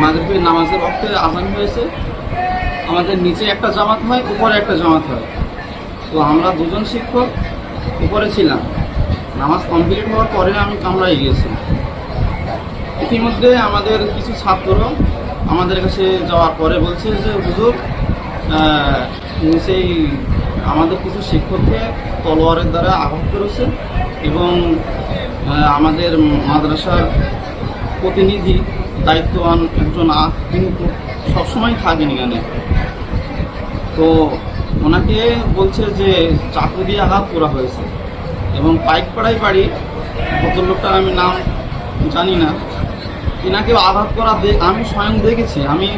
মাগরিবের নামাজের ওয়াক্তে আজান হয়েছে। আমাদের নিচে একটা জামাত হয়, উপরে একটা জামাত হয়। তো আমরা দুজন শিক্ষক উপরে ছিলাম। নামাজ কমপ্লিট হওয়ার পরে আমি কামরায় গিয়েছিলাম। ইতিমধ্যে আমাদের কিছু ছাত্র আমাদের কাছে যাওয়ার পরে বলছে যে হুজুর আহ, নিচেই আমাদের কিছু শিক্ষককে তলোয়ারের দ্বারা আঘাত করেছে এবং আমাদের মাদ্রাসার প্রতিনিধি দায়িত্ববান একজন আ- তিনি তো সবসময় থাকেন এখানে। তো ওনাকে বলছে যে চাকু দিয়ে আঘাত করা হয়েছে এবং পাইকপাড়ায় বাড়ি ভদ্রলোকটার আমি নাম জানি না। তিনাকে আঘাত করা আমি স্বয়ং দেখেছি। আমি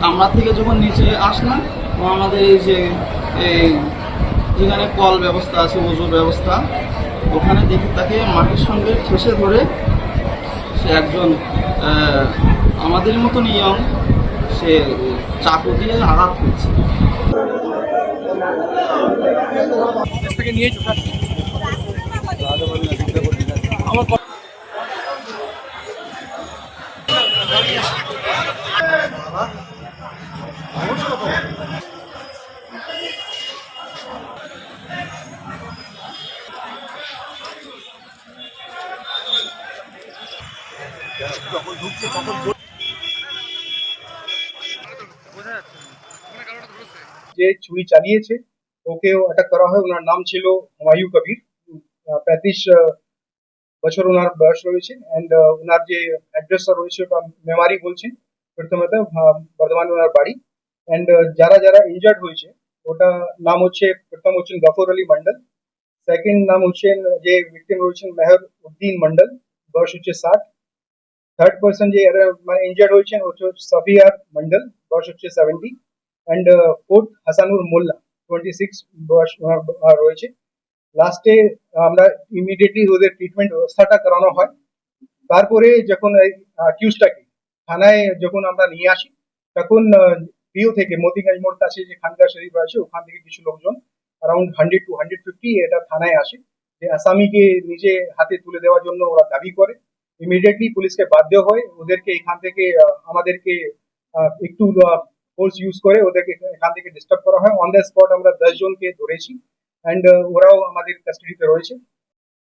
কামরা থেকে যখন নিচে আসলাম আমাদের এই যে যেখানে কল ব্যবস্থা আছে, ওজোর ব্যবস্থা, ওখানে দেখি তাকে মাটির সঙ্গে ঠেসে ধরে সে একজন আমাদের মতো নিয়ম সে চাকু দিয়ে আঘাত করছে। যে ছুরি চালিয়েছে, ওকেও অ্যাটাক করা হয়। ওনার নাম ছিল হুমায়ু কবির। পঁয়ত্রিশ বছর ওনার বয়স রয়েছে। অ্যান্ড ওনার যে অ্যাড্রেসটা রয়েছে, ওটা মেমারি বলছেন। প্রথমত বর্ধমান ওনার বাড়ি। অ্যান্ড যারা যারা ইনজার্ড হয়েছে, ওটা নাম হচ্ছে, প্রথম হচ্ছেন গফর আলী মন্ডল সেকেন্ড নাম হচ্ছেন যে ভিকটিম রয়েছেন মেহর উদ্দিন মন্ডল বয়স হচ্ছে ষাট। থার্ড পার্সন যে মানে ইনজার্ড হয়েছেন হচ্ছে সাফিয়ার মন্ডল বয়স হচ্ছে seventy and fourth Hasanur Molla twenty six বয়স রয়েছে। লাস্টে আমরা ইমিডিয়েটলি ওদের ট্রিটমেন্ট ব্যবস্থাটা করানো হয়। তারপরে যখন অ্যাকিউজটাকে থানায় যখন আমরা নিয়ে আসি, তখন পিও থেকে মতিগঞ্জ মোড় কাছে যে খানকা শরীফ আছে ওখান থেকে কিছু লোকজন around hundred to hundred fifty এটা থানায় আসে। যে আসামিকে নিজে হাতে তুলে দেওয়ার জন্য ওরা দাবি করে। ইমিডিয়েটলি পুলিশকে বাধ্য হয় ওদেরকে এখান থেকে আমাদেরকে একটু ফোর্স ইউজ করে ওদেরকে এখান থেকে ডিস্টার্ব করা হয়। অন দ্য স্পট আমরা দশ জনকে ধরেছি। অ্যান্ড ওরাও আমাদের কাস্টাডিতে রয়েছে।